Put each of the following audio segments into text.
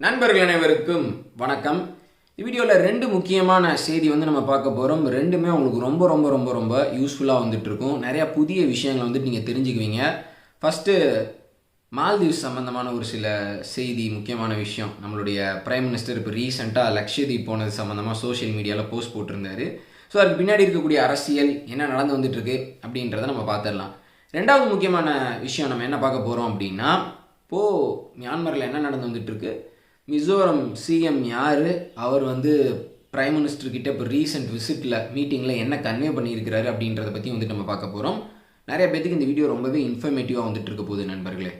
நண்பர்கள் அனைவருக்கும் வணக்கம். வீடியோவில் ரெண்டு முக்கியமான செய்தி வந்து நம்ம பார்க்க போகிறோம் ரெண்டுமே உங்களுக்கு ரொம்ப ரொம்ப ரொம்ப ரொம்ப யூஸ்ஃபுல்லாக வந்துட்டு இருக்கும் நிறையா புதிய விஷயங்களை வந்துட்டு நீங்கள் தெரிஞ்சுக்குவீங்க. ஃபஸ்ட்டு மால்தீவ்ஸ் சம்மந்தமான ஒரு சில செய்தி முக்கியமான விஷயம். நம்மளுடைய பிரைம் மினிஸ்டர் இப்போ ரீசெண்டாக லக்ஷதீப் போனது சம்மந்தமாக சோஷியல் மீடியாவில் போஸ்ட் போட்டிருந்தாரு. ஸோ அதுக்கு பின்னாடி இருக்கக்கூடிய அரசியல் என்ன நடந்து வந்துட்டு இருக்கு அப்படின்றத நம்ம பார்த்துடலாம் ரெண்டாவது முக்கியமான விஷயம் நம்ம என்ன பார்க்க போகிறோம் அப்படின்னா இப்போது மியான்மரில் என்ன நடந்து வந்துட்டு இருக்கு மிசோரம் சிஎம் யார்? அவர் வந்து பிரைம் மினிஸ்டர்கிட்ட இப்போ ரீசெண்ட் விசிட்டில் மீட்டிங்கில் என்ன கன்வே பண்ணியிருக்கிறாரு அப்படின்றத பற்றி வந்துட்டு நம்ம பார்க்க போகிறோம் நிறைய பேத்துக்கு இந்த வீடியோ ரொம்பவே இன்ஃபர்மேட்டிவாக வந்துட்டு இருக்க போகுது நண்பர்களே.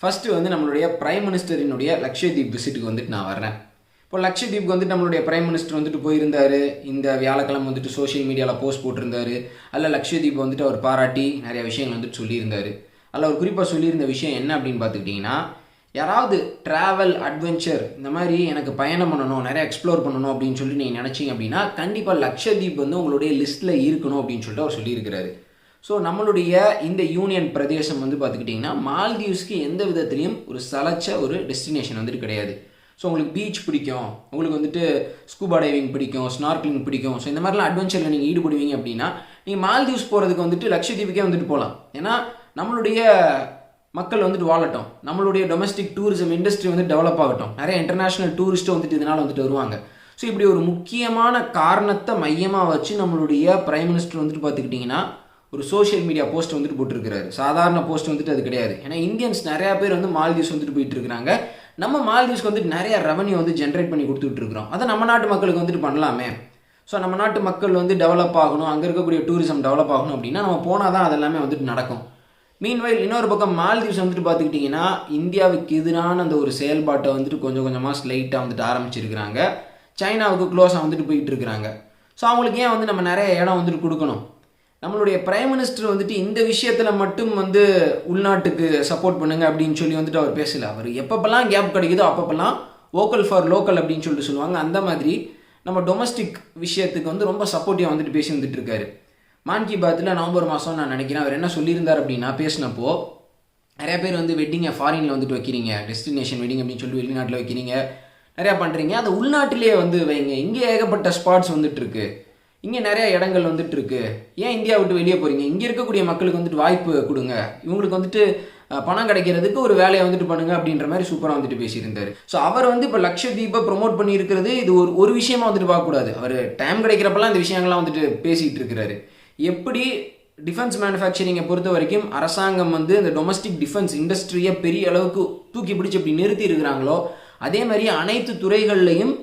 ஃபஸ்ட்டு வந்து நம்மளுடைய பிரைம் மினிஸ்டரினுடைய லக்ஷதீப் விசிட்டுக்கு வந்துட்டு நான் வர்றேன். இப்போ லக்ஷதீப்க்கு வந்துட்டு நம்மளுடைய பிரைம் மினிஸ்டர் வந்துட்டு போயிருந்தாரு. இந்த வியாழக்கிழமை வந்துட்டு சோஷியல் மீடியாவில் போஸ்ட் போட்டிருந்தாரு. அல்ல லக்ஷதீப் வந்துட்டு அவர் பாராட்டி நிறைய விஷயங்கள் வந்துட்டு சொல்லியிருந்தார். அதில் அவர் குறிப்பாக சொல்லியிருந்த விஷயம் என்ன அப்படின்னு பார்த்துக்கிட்டிங்கன்னா யாராவது ட்ராவல் அட்வென்ச்சர் இந்த மாதிரி எனக்கு பயணம் பண்ணணும் நிறைய எக்ஸ்ப்ளோர் பண்ணணும் அப்படின்னு சொல்லி நீங்கள் நினச்சிங்க அப்படின்னா கண்டிப்பாக லக்ஷதீப் வந்து உங்களுடைய லிஸ்ட்டில் இருக்கணும் அப்படின்னு சொல்லிட்டு அவர் சொல்லியிருக்கிறாரு. ஸோ நம்மளுடைய இந்த யூனியன் பிரதேசம் வந்து பார்த்துக்கிட்டிங்கன்னா மால்தீவ்ஸ்க்கு எந்த விதத்துலையும் ஒரு சலச்ச ஒரு டெஸ்டினேஷன் வந்துட்டு கிடையாது. ஸோ உங்களுக்கு பீச் பிடிக்கும் உங்களுக்கு வந்துட்டு ஸ்கூபா டைவிங் பிடிக்கும் ஸ்னார்க்லிங் பிடிக்கும். ஸோ இந்த மாதிரிலாம் அட்வென்ச்சரில் நீங்கள் ஈடுபடுவீங்க அப்படின்னா நீங்கள் மால்தீவ்ஸ் போகிறதுக்கு வந்துட்டு லட்சத்தீவுக்கே வந்துட்டு போகலாம் ஏன்னா நம்மளுடைய மக்கள் வந்துட்டு வாழட்டும். நம்மளுடைய டொமஸ்டிக் டூரிசம் இண்டஸ்ட்ரி வந்து டெவலப் ஆகட்டும். நிறைய இன்டர்நேஷ்னல் டூரிஸ்ட்டு வந்துட்டு இதனால் வந்துட்டு வருவாங்க. ஸோ இப்படி ஒரு முக்கியமான காரணத்தை மையமாக வச்சு நம்மளுடைய பிரைம் மினிஸ்டர் வந்துட்டு பார்த்துக்கிட்டிங்கன்னா ஒரு சோஷியல் மீடியா போஸ்ட் வந்துட்டு போட்டிருக்கிறாரு. சாதாரண போஸ்ட் வந்துட்டு அது கிடையாது. ஏன்னா இந்தியன்ஸ் நிறையா பேர் வந்து மால்தீவ்ஸ் வந்துட்டு போயிட்டு இருக்கிறாங்க. நம்ம மால்தீவ்ஸ்க்கு வந்துட்டு நிறைய ரெவன்யூ வந்து ஜென்ரேட் பண்ணி கொடுத்துட்டு இருக்கிறோம். அதை நம்ம நாட்டு மக்களுக்கு வந்துட்டு பண்ணலாமே. ஸோ நம்ம நாட்டு மக்கள் வந்து டெவலப் ஆகணும். அங்கே இருக்கக்கூடிய டூரிசம் டெவலப் ஆகணும் அப்படின்னா நம்ம போனால் தான் அதெல்லாமே வந்துட்டு நடக்கும். மீன்வைல் இன்னொரு பக்கம் மால்தீவ்ஸ் வந்துட்டு பார்த்துக்கிட்டிங்கன்னா இந்தியாவுக்கு எதிரான அந்த ஒரு செயல்பாட்டை வந்துட்டு கொஞ்சம் கொஞ்சமாக ஸ்லைட்டாக வந்துட்டு ஆரம்பிச்சிருக்கிறாங்க. சைனாவுக்கு க்ளோஸாக வந்துட்டு போயிட்டு இருக்கிறாங்க ஸோ அவங்களுக்கு ஏன் வந்து நம்ம நிறைய இடம் வந்துட்டு கொடுக்கணும்? நம்மளுடைய பிரைம் மினிஸ்டர் வந்துட்டு இந்த விஷயத்தில் மட்டும் வந்து உள்நாட்டுக்கு சப்போர்ட் பண்ணுங்க அப்படின்னு சொல்லி வந்துட்டு அவர் பேசல. அவர் எப்பப்பெல்லாம் கேப் கிடைக்குதோ அப்பப்பெல்லாம் வோக்கல் ஃபார் லோக்கல் அப்படின்னு சொல்லிட்டு சொல்லுவாங்க. அந்த மாதிரி நம்ம டொமஸ்டிக் விஷயத்துக்கு வந்து ரொம்ப சப்போர்ட்டிவாக வந்துட்டு பேசி வந்துட்டு இருக்காரு. மான் கி பாத்தில் நவம்பர் மாதம் நான் நினைக்கிறேன். அவர் என்ன சொல்லியிருந்தார் அப்படின்னா பேசினப்போ நிறைய பேர் வந்து வெட்டிங்கை ஃபாரினில் வந்துட்டு வைக்கிறீங்க டெஸ்டினேஷன் வெட்டிங் அப்படின்னு சொல்லி வெளிநாட்டில் வைக்கிறீங்க நிறையா பண்ணுறீங்க அந்த உள்நாட்டிலேயே வந்து வைங்க. இங்கே ஏகப்பட்ட ஸ்பாட்ஸ் வந்துட்டுருக்கு இங்கே நிறையா இடங்கள் வந்துட்டு இருக்கு. ஏன் இந்தியா விட்டு வெளியே போகிறீங்க இங்கே இருக்கக்கூடிய மக்களுக்கு வந்துட்டு வாய்ப்பு கொடுங்க. இவங்களுக்கு வந்துட்டு பணம் கிடைக்கிறதுக்கு ஒரு வேலையை வந்துட்டு பண்ணுங்க அப்படின்ற மாதிரி சூப்பராக வந்துட்டு பேசியிருந்தார். ஸோ அவர் வந்து இப்போ லக்ஷதீபை ப்ரொமோட் பண்ணியிருக்கிறது இது ஒரு ஒரு விஷயமா வந்துட்டு பார்க்கக்கூடாது. அவர் டைம் கிடைக்கிறப்பெல்லாம் இந்த விஷயங்கள்லாம் வந்துட்டு பேசிகிட்டு இருக்கிறாரு. எப்படி டிஃபென்ஸ் மேனுஃபேக்சரிங்கை பொறுத்த வரைக்கும் அரசாங்கம் வந்து இந்த டொமஸ்டிக் டிஃபென்ஸ் இண்டஸ்ட்ரியை பெரிய அளவுக்கு தூக்கி பிடிச்சி இப்படி நிறுத்தி இருக்கிறாங்களோ அதே மாதிரி அனைத்து துறைகள்லையும்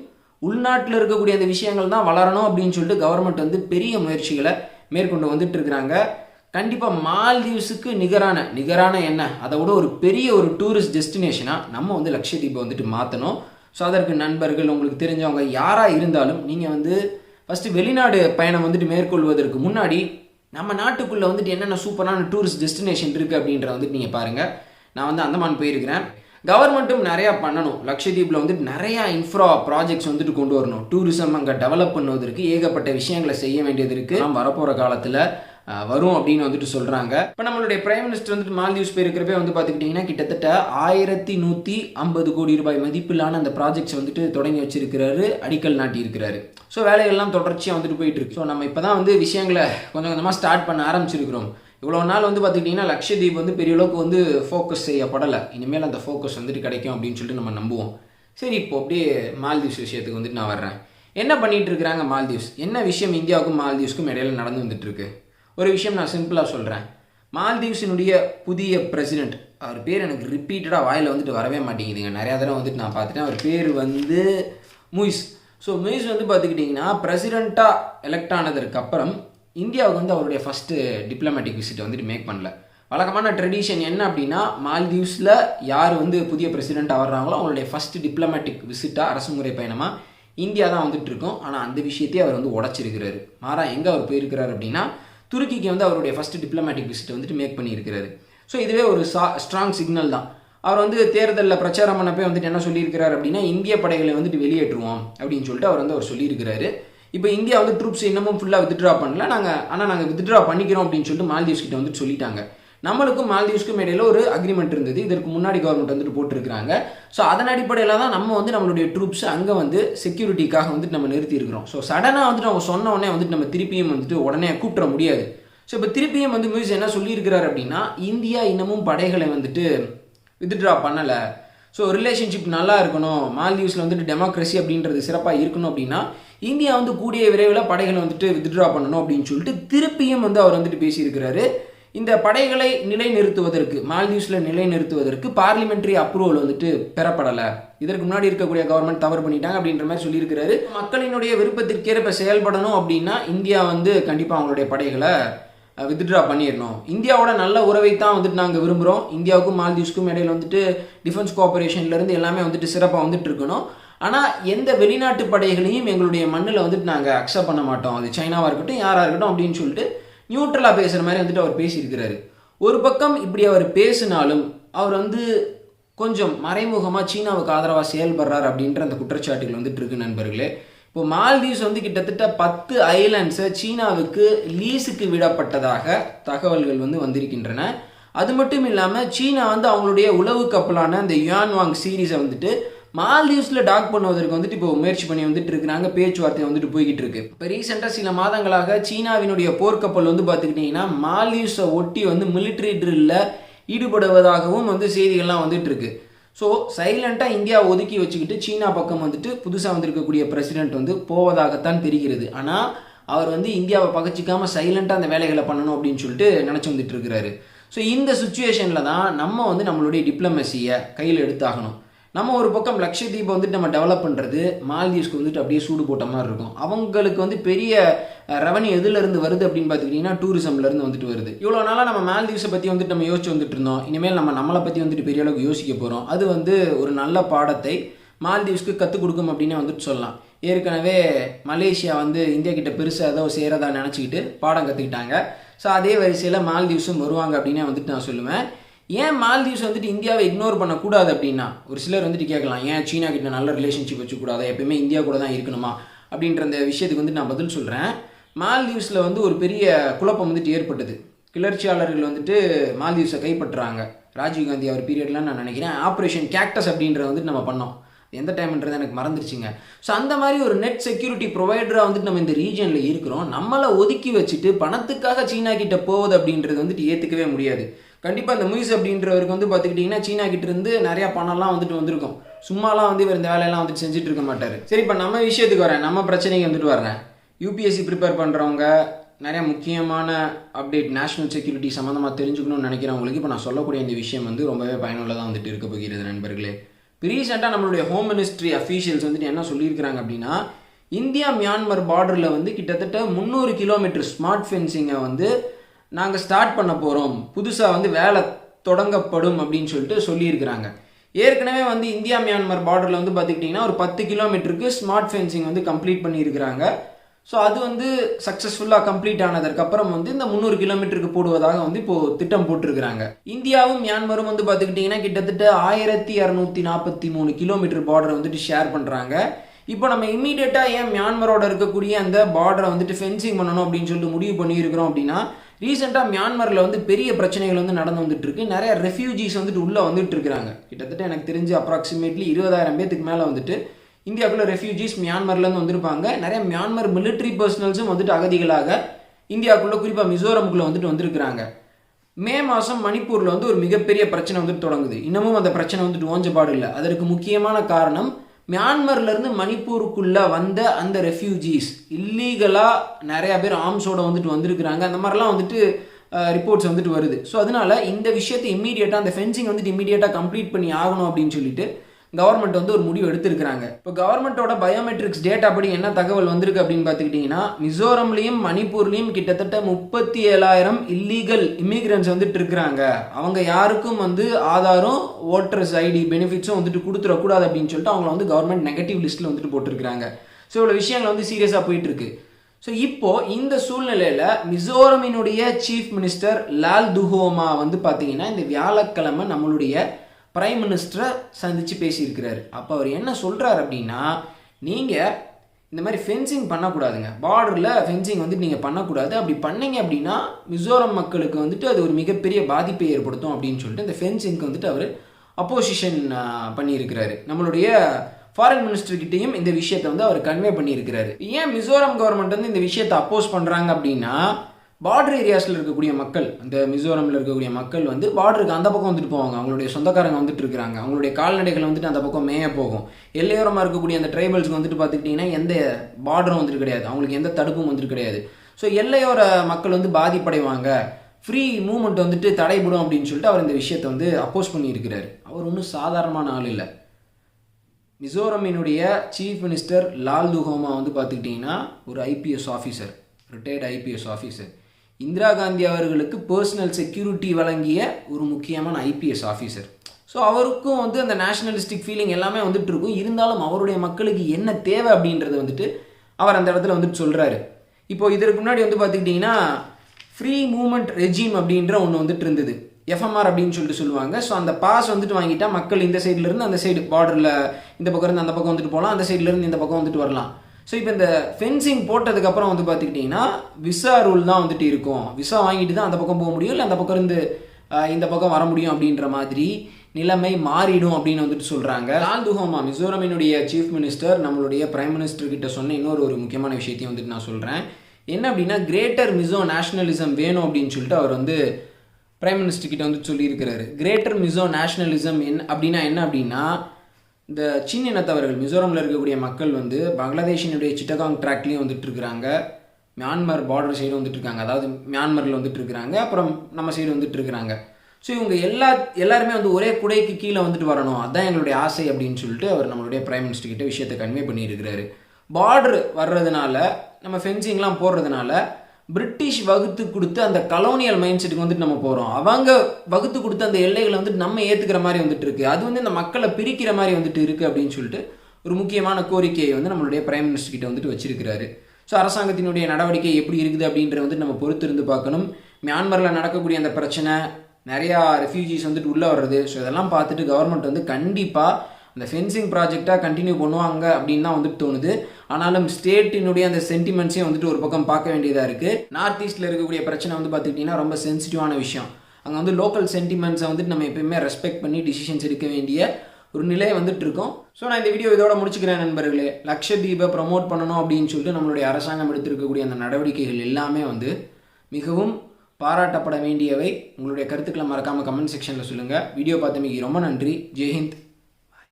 உள்நாட்டில் இருக்கக்கூடிய அந்த விஷயங்கள் தான் வளரணும் அப்படின்னு சொல்லிட்டு கவர்மெண்ட் வந்து பெரிய முயற்சிகளை மேற்கொண்டு வந்துட்டு இருக்கிறாங்க. கண்டிப்பாக மால்தீவ்ஸுக்கு நிகரான நிகரான என்ன? அதை விட ஒரு பெரிய ஒரு டூரிஸ்ட் டெஸ்டினேஷனாக நம்ம வந்து லட்சத்தீப்பை வந்துட்டு மாற்றணும் ஸோ அதற்கு நண்பர்கள் உங்களுக்கு தெரிஞ்சவங்க யாராக இருந்தாலும் நீங்கள் வந்து ஃபஸ்ட்டு வெளிநாடு பயணம் வந்துட்டு மேற்கொள்வதற்கு முன்னாடி நம்ம நாட்டுக்குள்ளே வந்துட்டு என்னென்ன சூப்பரான டூரிஸ்ட் டெஸ்டினேஷன் இருக்குது அப்படின்றத வந்துட்டு நீங்கள் பாருங்கள் நான் வந்து அந்தமான் போயிருக்கிறேன். கவர்மெண்ட்டும் நிறையா பண்ணணும். லட்சத்தீப்பில் வந்துட்டு நிறையா இன்ஃப்ரா ப்ராஜெக்ட்ஸ் வந்துட்டு கொண்டு வரணும். டூரிசம் அங்கே டெவலப் பண்ணுவதற்கு ஏகப்பட்ட விஷயங்களை செய்ய வேண்டியது இருக்குது வரப்போகிற காலத்தில் வரும் அப்படின்னு வந்துட்டு சொல்கிறாங்க இப்போ நம்மளுடைய பிரைம் மினிஸ்டர் வந்துட்டு மால்தீவ்ஸ் போயிருக்கிறப்ப வந்து பார்த்துக்கிட்டிங்கன்னா கிட்டத்தட்ட ஆயிரத்தி நூற்றி ஐம்பது கோடி ரூபாய் மதிப்பிலான அந்த ப்ராஜெக்ட்ஸ் வந்துட்டு தொடங்கி வச்சிருக்கிறாரு அடிக்கல் நாட்டியிருக்கிறாரு. ஸோ வேலைகள்லாம் தொடர்ச்சியாக வந்துட்டு போயிட்டு இருக்கு ஸோ நம்ம இப்போ தான் வந்து விஷயங்களை கொஞ்சம் கொஞ்சமாக ஸ்டார்ட் பண்ண ஆரம்பிச்சிருக்கிறோம். இவ்வளோ நாள் வந்து பார்த்துக்கிட்டிங்கன்னா லக்ஷதீப் வந்து பெரிய அளவுக்கு வந்து ஃபோக்கஸ் செய்யப்படலை. இனிமேல் அந்த ஃபோக்கஸ் வந்துட்டு கிடைக்கும் அப்படின்னு சொல்லிட்டு நம்ம நம்புவோம். சரி இப்போ அப்படியே மால்தீவ்ஸ் விஷயத்துக்கு வந்துட்டு நான் வர்றேன். என்ன பண்ணிட்டு இருக்கிறாங்க மால்தீவ்ஸ்? என்ன விஷயம் இந்தியாவுக்கும் மால்தீவ்ஸ்க்கும் இடையில நடந்து வந்துட்டு இருக்கு? ஒரு விஷயம் நான் சிம்பிளாக சொல்கிறேன் மால்தீவ்ஸினுடைய புதிய பிரசிடெண்ட் அவர் பேர் எனக்கு ரிப்பீட்டடாக வாயில் வந்துட்டு வரவே மாட்டேங்குதுங்க. நிறையா தடவை வந்துட்டு நான் பார்த்துட்டேன். அவர் பேர் வந்து முய்ஸ். ஸோ முயிஸ் வந்து பார்த்துக்கிட்டிங்கன்னா பிரசிடெண்ட்டாக எலெக்ட் ஆனதற்கு அப்புறம் இந்தியாவுக்கு வந்து அவருடைய ஃபஸ்ட்டு டிப்ளமேட்டிக் விசிட்டை வந்துட்டு மேக் பண்ணல. வழக்கமான ட்ரெடிஷன் என்ன அப்படின்னா மால்தீவ்ஸில் யார் வந்து புதிய பிரசிடெண்ட் வர்றாங்களோ அவங்களுடைய ஃபஸ்ட்டு டிப்ளமேட்டிக் விசிட்டாக அரசுமுறை பயணமாக இந்தியா தான் வந்துட்டு இருக்கோம். ஆனால் அந்த விஷயத்தையே அவர் வந்து உடச்சிருக்கிறாரு. மாறா எங்கே அவர் போயிருக்கிறார் அப்படின்னா துருக்கிக்கு வந்து அவருடைய ஃபஸ்ட்டு டிப்ளமேட்டிக் விசிட் வந்துட்டு மேக் பண்ணியிருக்கிறாரு. ஸோ இதுவே ஒரு சா ஸ்ட்ராங் சிக்னல் தான். அவர் வந்து தேர்தலில் பிரச்சாரம் பண்ணப்போ வந்துட்டு என்ன சொல்லியிருக்கிறார் அப்படின்னா இந்திய படைகளை வந்துட்டு வெளியேற்றுவோம் அப்படின்னு சொல்லிட்டு அவர் வந்து அவர் சொல்லியிருக்கிறாரு. இப்போ இந்தியா வந்து ட்ரூப்ஸ் இன்னமும் ஃபுல்லாக வித்ட்ரா பண்ணல. நாங்கள் ஆனால் நாங்கள் வித்ட்ரா பண்ணிக்கிறோம் அப்படின்னு சொல்லிட்டு மால்தீவ்ஸ் கிட்ட வந்துட்டு சொல்லிட்டாங்க. நம்மளுக்கும் மால்தீவ்ஸ்க்கும் இடையில ஒரு அக்ரிமெண்ட் இருந்தது. இதற்கு முன்னாடி கவர்மெண்ட் வந்துட்டு போட்டிருக்கிறாங்க. ஸோ அதன் அடிப்படையில் தான் நம்ம வந்து நம்மளுடைய ட்ரூப்ஸ் அங்கே வந்து செக்யூரிட்டிக்காக வந்துட்டு நம்ம நிறுத்தி இருக்கிறோம். ஸோ சடனாக வந்துட்டு அவங்க சொன்ன உடனே வந்துட்டு நம்ம திருப்பியும் வந்துட்டு உடனே கூப்பிட முடியாது. ஸோ இப்போ திருப்பியும் வந்து மியூஸ் என்ன சொல்லியிருக்கிறார் அப்படின்னா இந்தியா இன்னமும் படைகளை வந்துட்டு வித்ட்ரா பண்ணலை. ஸோ ரிலேஷன்ஷிப் நல்லா இருக்கணும். மால்தீவ்ஸில் வந்துட்டு டெமோக்ரஸி அப்படின்றது சிறப்பாக இருக்கணும் அப்படின்னா இந்தியா வந்து கூடிய விரைவில் படைகளை வந்துட்டு வித்ட்ரா பண்ணணும் அப்படின்னு சொல்லிட்டு திருப்பியும் வந்து அவர் வந்துட்டு பேசியிருக்கிறாரு. இந்த படைகளை நிலைநிறுத்துவதற்கு மால்தீவ்ஸில் நிலைநிறுத்துவதற்கு பார்லிமெண்ட்ரி அப்ரூவல் வந்துட்டு பெறப்படலை. இதற்கு முன்னாடி இருக்கக்கூடிய கவர்மெண்ட் தவறு பண்ணிட்டாங்க அப்படின்ற மாதிரி சொல்லியிருக்கிறாரு. மக்களினுடைய விருப்பத்திற்கேற்ப செயல்படணும் அப்படின்னா இந்தியா வந்து கண்டிப்பாக அவங்களுடைய படைகளை வித்ட்ரா பண்ணிடணும். இந்தியாவோட நல்ல உறவை தான் வந்துட்டு நாங்கள் விரும்புகிறோம் இந்தியாவுக்கும் மால்தீவ்ஸ்க்கும் இடையில் வந்துட்டு டிஃபென்ஸ் கோஆபரேஷன்லேருந்து எல்லாமே வந்துட்டு சிறப்பாக வந்துட்டு இருக்கணும். ஆனால் எந்த வெளிநாட்டு படைகளையும் எங்களுடைய மண்ணில் வந்துட்டு நாங்கள் அக்செப்ட் பண்ண மாட்டோம். அது சைனாவாக இருக்கட்டும் யாராக இருக்கட்டும் அப்படின்னு சொல்லிட்டு நியூட்ரலாக பேசுகிற மாதிரி வந்துட்டு அவர் பேசியிருக்கிறாரு. ஒரு பக்கம் இப்படி அவர் பேசினாலும் அவர் வந்து கொஞ்சம் மறைமுகமாக சீனாவுக்கு ஆதரவாக செயல்படுறார் அப்படின்ற அந்த குற்றச்சாட்டுகள் வந்துட்டு இருக்கு நண்பர்களே. இப்போ மால்தீவ்ஸ் வந்து கிட்டத்தட்ட பத்து ஐலாண்ட்ஸை சீனாவுக்கு லீஸுக்கு விடப்பட்டதாக தகவல்கள் வந்து வந்திருக்கின்றன. அது மட்டும் இல்லாமல் சீனா வந்து அவங்களுடைய உளவு கப்பலான அந்த யுவான்வாங் சீரீஸை வந்துட்டு மால்தீவ்ஸில் டாக் பண்ணுவதற்கு வந்துட்டு இப்போ முயற்சி பண்ணி வந்துட்டு இருக்கிறாங்க பேச்சுவார்த்தை வந்துட்டு போய்கிட்டு இருக்கு. இப்போ ரீசெண்டாக சில மாதங்களாக சீனாவினுடைய போர்க்கப்பல் வந்து பார்த்துக்கிட்டிங்கன்னா மால்தீவ்ஸை ஒட்டி வந்து மிலிட்ரி ட்ரில்ல ஈடுபடுவதாகவும் வந்து செய்திகள்லாம் வந்துட்டு இருக்கு. ஸோ சைலண்ட்டாக இந்தியா ஒதுக்கி வச்சுக்கிட்டு சீனா பக்கம் வந்துட்டு புதுசாக வந்திருக்கக்கூடிய பிரசிடென்ட் வந்து போவதாகத்தான் தெரிகிறது. ஆனால் அவர் வந்து இந்தியாவை பகச்சிக்காமல் சைலண்ட்டாக அந்த வேலைகளை பண்ணணும் அப்படின்னு சொல்லிட்டு நினச்சி வந்துட்டு இருக்கிறாரு. ஸோ இந்த சுச்சுவேஷனில் தான் நம்ம வந்து நம்மளுடைய டிப்ளமசியை கையில் எடுத்தாகணும். நம்ம ஒரு பக்கம் லட்சத்தீபை வந்துட்டு நம்ம டெவலப் பண்ணுறது மால்தீவ்ஸ்க்கு வந்துட்டு அப்படியே சூடு போட்ட மாதிரி இருக்கும். அவங்களுக்கு வந்து பெரிய ரெவன்யூ எதுலேருந்து வருது அப்படின்னு பார்த்துக்கிட்டிங்கன்னா டூரிசம்லேருந்து வந்துட்டு வருது. இவ்வளோ நாளாக நம்ம மால்தீவ்ஸை பற்றி வந்துட்டு நம்ம யோசிச்சு வந்துட்டு இருந்தோம். இனிமேல் நம்ம நம்மளை பற்றி வந்துட்டு பெரிய அளவுக்கு யோசிக்க போகிறோம் அது வந்து ஒரு நல்ல பாடத்தை மால்தீவ்ஸ்க்கு கற்றுக் கொடுக்கும் அப்படின்னு வந்துட்டு சொல்லலாம். ஏற்கனவே மலேசியா வந்து இந்தியா கிட்ட பெருசாக ஏதோ செய்கிறதா நினச்சிக்கிட்டு பாடம் கற்றுக்கிட்டாங்க ஸோ அதே வரிசையில் மால்தீவ்ஸும் வருவாங்க அப்படின்னே வந்துட்டு நான் சொல்லுவேன். ஏன் மால்தீவ்ஸ் வந்துட்டு இந்தியாவை இக்னோர் பண்ணக்கூடாது அப்படின்னா? ஒரு சிலர் வந்துட்டு கேட்கலாம் ஏன் சீனா கிட்ட நல்ல ரிலேஷன்ஷிப் வச்சுக்கூடாது? எப்பயுமே இந்தியா கூட தான் இருக்கணுமா? அப்படின்ற அந்த விஷயத்துக்கு வந்து நான் பதில் சொல்கிறேன் மால்தீவ்ஸில் வந்து ஒரு பெரிய குழப்பம் வந்துட்டு ஏற்பட்டது. கிளர்ச்சியாளர்கள் வந்துட்டு மால்தீவ்ஸை கைப்பற்றுறாங்க. ராஜீவ்காந்தி அவர் பீரியட்லாம் நான் நினைக்கிறேன். ஆப்ரேஷன் கேக்டஸ் அப்படின்றத வந்துட்டு நம்ம பண்ணோம். எந்த டைம்ன்றது எனக்கு மறந்துருச்சுங்க. ஸோ அந்த மாதிரி ஒரு நெட் செக்யூரிட்டி ப்ரொவைடராக வந்துட்டு நம்ம இந்த ரீஜனில் இருக்கிறோம். நம்மளை ஒதுக்கி வச்சுட்டு பணத்துக்காக சீனா கிட்ட போகுது அப்படின்றது வந்துட்டு ஏற்றுக்கவே முடியாது. கண்டிப்பாக இந்த முயிஸ் அப்படின்றவருக்கு வந்து பார்த்துக்கிட்டிங்கன்னா சீனா கிட்ட இருந்து நிறையா பணம்லாம் வந்துட்டு வந்திருக்கும். சும்மாலாம் வந்து இவர் இந்த வேலையெல்லாம் வந்துட்டு செஞ்சுட்டு இருக்க மாட்டார். சரி இப்போ நம்ம விஷயத்துக்கு வரேன். நம்ம பிரச்சனைக்கு வந்துட்டு வரேன் யூபிஎஸ்சி ப்ரிப்பேர் பண்ணுறவங்க நிறைய முக்கியமான அப்டேட் நேஷனல் செக்யூரிட்டி சம்மந்தமாக தெரிஞ்சுக்கணும்னு நினைக்கிறவங்களுக்கு இப்போ நான் சொல்லக்கூடிய இந்த விஷயம் வந்து ரொம்பவே பயனுள்ளதாக வந்துட்டு இருக்க போகிறது நண்பர்களே. ரீசெண்டாக நம்மளுடைய ஹோம் மினிஸ்ட்ரி அஃபீஷியல்ஸ் வந்துட்டு என்ன சொல்லியிருக்கிறாங்க அப்படின்னா இந்தியா மியான்மர் பார்டரில் வந்து கிட்டத்தட்ட முந்நூறு கிலோமீட்டர் ஸ்மார்ட் ஃபென்சிங்கை வந்து நாங்கள் ஸ்டார்ட் பண்ண போகிறோம் புதுசாக வந்து வேலை தொடங்கப்படும் அப்படின்னு சொல்லிட்டு சொல்லியிருக்கிறாங்க. ஏற்கனவே வந்து இந்தியா மியான்மர் பார்டரில் வந்து பார்த்துக்கிட்டிங்கன்னா ஒரு பத்து கிலோமீட்டருக்கு ஸ்மார்ட் ஃபென்சிங் வந்து கம்ப்ளீட் பண்ணியிருக்கிறாங்க. ஸோ அது வந்து சக்ஸஸ்ஃபுல்லாக கம்ப்ளீட் ஆனதுக்கப்புறம் வந்து இந்த முந்நூறு கிலோமீட்டருக்கு போடுவதாக வந்து இப்போது திட்டம் போட்டிருக்கிறாங்க. இந்தியாவும் மியான்மரும் வந்து பார்த்துக்கிட்டிங்கன்னா கிட்டத்தட்ட ஆயிரத்தி இரநூத்தி நாற்பத்தி மூணு கிலோமீட்டர் பார்டரை வந்துட்டு ஷேர் பண்ணுறாங்க இப்போ நம்ம இம்மீடியட்டாக ஏன் மியான்மரோட இருக்கக்கூடிய அந்த பார்டரை வந்துட்டு ஃபென்சிங் பண்ணணும் அப்படின்னு சொல்லிட்டு முடிவு பண்ணியிருக்கிறோம் அப்படின்னா ரீசெண்டாக மியான்மரில் வந்து பெரிய பிரச்சனைகள் வந்து நடந்து வந்துட்டு இருக்கு நிறைய ரெஃப்யூஜிஸ் வந்துட்டு உள்ளே வந்துட்டு இருக்கிறாங்க கிட்டத்தட்ட எனக்கு தெரிஞ்சு அப்ராக்சிமேட்லி இருபதாயிரம் பேத்துக்கு மேலே வந்துட்டு இந்தியாவுக்குள்ள ரெஃப்யூஜிஸ் மியான்மர்லேருந்து வந்திருப்பாங்க. நிறைய மியான்மர் மிலிட்ரி பர்சனல்ஸும் வந்துட்டு அகதிகளாக இந்தியாவுக்குள்ளே குறிப்பாக மிசோரமுக்குள்ளே வந்துட்டு வந்திருக்கிறாங்க. மே மாதம் மணிப்பூரில் வந்து ஒரு மிகப்பெரிய பிரச்சனை வந்துட்டு தொடங்குது. இன்னமும் அந்த பிரச்சனை வந்துட்டு ஓஞ்சபாடு இல்லை. அதற்கு முக்கியமான காரணம் மியான்மர்லேருந்து மணிப்பூருக்குள்ளே வந்த அந்த ரெஃப்யூஜிஸ் இல்லீகலாக நிறையா பேர் ஆர்ம்ஸோடு வந்துட்டு வந்திருக்கிறாங்க. அந்த மாதிரிலாம் வந்துட்டு ரிப்போர்ட்ஸ் வந்துட்டு வருது. ஸோ அதனால் இந்த விஷயத்தை இம்மீடியட்டாக அந்த ஃபென்சிங் வந்துட்டு இம்மீடியட்டாக கம்ப்ளீட் பண்ணி ஆகணும் அப்படின்னு சொல்லிட்டு கவர்மெண்ட் வந்து ஒரு முடிவு எடுத்திருக்கிறாங்க. இப்போ கவர்மெண்ட்டோட பயோமெட்ரிக்ஸ் டேட்டா படி என்ன தகவல் வந்திருக்கு அப்படின்னு பார்த்துக்கிட்டிங்கன்னா மிசோரம்லேயும் மணிப்பூர்லேயும் கிட்டத்தட்ட முப்பத்தி ஏழாயிரம் இல்லீகல் இமிகிரன்ஸ் வந்துட்டு இருக்கிறாங்க. அவங்க யாருக்கும் வந்து ஆதாரம் ஓட்டர்ஸ் ஐடி பெனிஃபிட்ஸும் வந்துட்டு கொடுத்துடக்கூடாது அப்படின்னு சொல்லிட்டு அவங்கள வந்து கவர்மெண்ட் நெகட்டிவ் லிஸ்ட்டில் வந்துட்டு போட்டிருக்கிறாங்க. ஸோ இவ்வளோ விஷயங்கள் வந்து சீரியஸாக போயிட்டுருக்கு. ஸோ இப்போது இந்த சூழ்நிலையில் மிசோரமினுடைய சீஃப் மினிஸ்டர் லால் துஹோமா வந்து பார்த்தீங்கன்னா இந்த வியாழக்கிழமை நம்மளுடைய பிரைம் மினிஸ்டரை சந்தித்து பேசியிருக்கிறாரு. அப்போ அவர் என்ன சொல்கிறார் அப்படின்னா நீங்கள் இந்த மாதிரி ஃபென்சிங் பண்ணக்கூடாதுங்க. பார்டரில் ஃபென்சிங் வந்துட்டு நீங்கள் பண்ணக்கூடாது. அப்படி பண்ணீங்க அப்படின்னா மிசோரம் மக்களுக்கு வந்துட்டு அது ஒரு மிகப்பெரிய பாதிப்பை ஏற்படுத்தும் அப்படின்னு சொல்லிட்டு இந்த ஃபென்சிங்க்கு வந்துட்டு அவர் அப்போசிஷன் பண்ணியிருக்கிறாரு. நம்மளுடைய ஃபாரின் மினிஸ்டர்கிட்டையும் இந்த விஷயத்தை வந்து அவர் கன்வே பண்ணியிருக்கிறாரு. ஏன் மிசோரம் கவர்மெண்ட் வந்து இந்த விஷயத்தை அப்போஸ் பண்ணுறாங்க அப்படின்னா பார்டர் ஏரியாஸில் இருக்கக்கூடிய மக்கள் அந்த மிசோரமில் இருக்கக்கூடிய மக்கள் வந்து பார்டருக்கு அந்த பக்கம் வந்துட்டு போவாங்க. அவங்களுடைய சொந்தக்காரங்க வந்துட்டு இருக்கிறாங்க. அவங்களுடைய கால்நடைகள் வந்துட்டு அந்த பக்கம் மேய போகும். எல்லையோரமாக இருக்கக்கூடிய அந்த ட்ரைபல்ஸ்க்கு வந்துட்டு பார்த்துக்கிட்டிங்கன்னா எந்த பார்டரும் வந்துட்டு கிடையாது. அவங்களுக்கு எந்த தடுப்பும் வந்துட்டு கிடையாது. ஸோ எல்லையோர மக்கள் வந்து பாதிப்படைவாங்க. ஃப்ரீ மூமெண்ட் வந்துட்டு தடைபடும் அப்படின்னு சொல்லிட்டு அவர் இந்த விஷயத்தை வந்து அப்போஸ் பண்ணியிருக்கிறாரு. அவர் ஒன்றும் சாதாரணமான ஆள் இல்லை. மிசோரமினுடைய சீஃப் மினிஸ்டர் லால் துஹோமா வந்து பார்த்துக்கிட்டிங்கன்னா ஒரு IPS officer retired IPS officer Indira Gandhi அவர்களுக்கு பர்சனல் செக்யூரிட்டி வழங்கிய ஒரு முக்கியமான ஐபிஎஸ் ஆஃபீஸர் ஸோ அவருக்கும் வந்து அந்த நேஷனலிஸ்டிக் ஃபீலிங் எல்லாமே வந்துட்டு இருக்கும். இருந்தாலும் அவருடைய மக்களுக்கு என்ன தேவை அப்படின்றத வந்துட்டு அவர் அந்த இடத்துல வந்துட்டு சொல்கிறாரு இப்போது இதற்கு முன்னாடி வந்து பார்த்துக்கிட்டிங்கன்னா ஃப்ரீ மூமெண்ட் ரெஜிம் அப்படின்ற ஒன்று வந்துட்டு இருந்தது. எஃப்எம்ஆர் அப்படின்னு சொல்லிட்டு சொல்லுவாங்க. ஸோ அந்த பாஸ் வந்துட்டு வாங்கிட்டா மக்கள் இந்த சைட்லேருந்து அந்த சைடு பார்டரில் இந்த பக்கம் இருந்து அந்த பக்கம் வந்துட்டு போகலாம். அந்த சைட்லேருந்து இந்த பக்கம் வந்துட்டு வரலாம். ஸோ இப்போ இந்த ஃபென்சிங் போட்டதுக்கப்புறம் வந்து பார்த்துக்கிட்டிங்கன்னா விசா ரூல் தான் வந்துட்டு இருக்கும். விசா வாங்கிட்டு தான் அந்த பக்கம் போக முடியும் இல்லை அந்த பக்கம் இருந்து இந்த பக்கம் வர முடியும் அப்படின்ற மாதிரி நிலைமை மாறிடும் அப்படின்னு வந்துட்டு சொல்கிறாங்க லால் துஹோமா மிசோரமினுடைய சீஃப் மினிஸ்டர் நம்மளுடைய பிரைம் மினிஸ்டர் கிட்ட சொன்ன இன்னொரு ஒரு முக்கியமான விஷயத்தையும் வந்துட்டு நான் சொல்கிறேன் என்ன அப்படின்னா கிரேட்டர் மிசோ நேஷனலிசம் வேணும் அப்படின்னு சொல்லிட்டு அவர் வந்து பிரைம் மினிஸ்டர் கிட்ட வந்து சொல்லியிருக்கிறாரு. கிரேட்டர் மிசோ நேஷனலிசம் என்ன அப்படின்னா என்ன அப்படின்னா இந்த சீன இனத்தவர்கள் மிசோரமில் இருக்கக்கூடிய மக்கள் வந்து பங்களாதேஷினுடைய சிட்டகாங் ட்ராக்லேயும் வந்துட்டு இருக்கிறாங்க மியான்மர் பார்டர் சைடு வந்துட்டு இருக்காங்க. அதாவது மியான்மரில் வந்துட்டு இருக்கிறாங்க. அப்புறம் நம்ம சைடு வந்துட்டு இருக்கிறாங்க. ஸோ இவங்க எல்லா எல்லாருமே வந்து ஒரே குடைக்கு கீழே வந்துட்டு வரணும். அதுதான் எங்களுடைய ஆசை அப்படின்னு சொல்லிட்டு அவர் நம்மளுடைய பிரைம் மினிஸ்டர் கிட்ட விஷயத்தை கன்வே பண்ணியிருக்கிறாரு. பார்டர் வர்றதுனால நம்ம ஃபென்சிங்லாம் போடுறதுனால பிரிட்டிஷ் வகுத்து கொடுத்து அந்த கலோனியல் மைண்ட் செட்டுக்கு வந்துட்டு நம்ம போகிறோம் அவங்க வகுத்து கொடுத்த அந்த எல்லைகளை வந்துட்டு நம்ம ஏற்றுக்கிற மாதிரி வந்துட்டு இருக்கு. அது வந்து இந்த மக்களை பிரிக்கிற மாதிரி வந்துட்டு இருக்குது அப்படின்னு சொல்லிட்டு ஒரு முக்கியமான கோரிக்கையை வந்து நம்மளுடைய பிரைம் மினிஸ்டர் கிட்ட வந்துட்டு வச்சிருக்கிறாரு. ஸோ அரசாங்கத்தினுடைய நடவடிக்கை எப்படி இருக்குது அப்படின்றத வந்துட்டு நம்ம பொறுத்து இருந்து பார்க்கணும். மியான்மரில் நடக்கக்கூடிய அந்த பிரச்சனை நிறையா ரெஃப்யூஜிஸ் வந்துட்டு உள்ளே வர்றது. ஸோ இதெல்லாம் பார்த்துட்டு கவர்மெண்ட் வந்து கண்டிப்பாக அந்த ஃபென்சிங் ப்ராஜெக்டாக கண்டினியூ பண்ணுவாங்க அப்படின்னு தான் வந்துட்டு தோணுது. ஆனாலும் ஸ்டேட்டினுடைய அந்த சென்டிமெண்ட்ஸையும் வந்துட்டு ஒரு பக்கம் பார்க்க வேண்டியதாக இருக்குது நார்த் ஈஸ்ட்டில் இருக்கக்கூடிய பிரச்சனை வந்து பார்த்துக்கிட்டிங்கன்னா ரொம்ப சென்சிட்டிவான விஷயம். அங்கே வந்து லோக்கல் சென்டிமெண்ட்ஸை வந்துட்டு நம்ம எப்பயுமே ரெஸ்பெக்ட் பண்ணி டிசிஷன்ஸ் எடுக்க வேண்டிய ஒரு நிலை வந்துட்டு இருக்கோம். ஸோ நான் இந்த வீடியோ இதோட முடிச்சுக்கிறேன் நண்பர்களே. லக்ஷதீபை ப்ரமோட் பண்ணணும் அப்படின்னு சொல்லிட்டு நம்மளுடைய அரசாங்கம் எடுத்திருக்கக்கூடிய அந்த நடவடிக்கைகள் எல்லாமே வந்து மிகவும் பாராட்டப்பட வேண்டியவை. உங்களுடைய கருத்துக்களை மறக்காமல் கமெண்ட் செக்ஷனில் சொல்லுங்கள் வீடியோ பார்த்தமைக்கு ரொம்ப நன்றி. ஜெய்ஹிந்த்.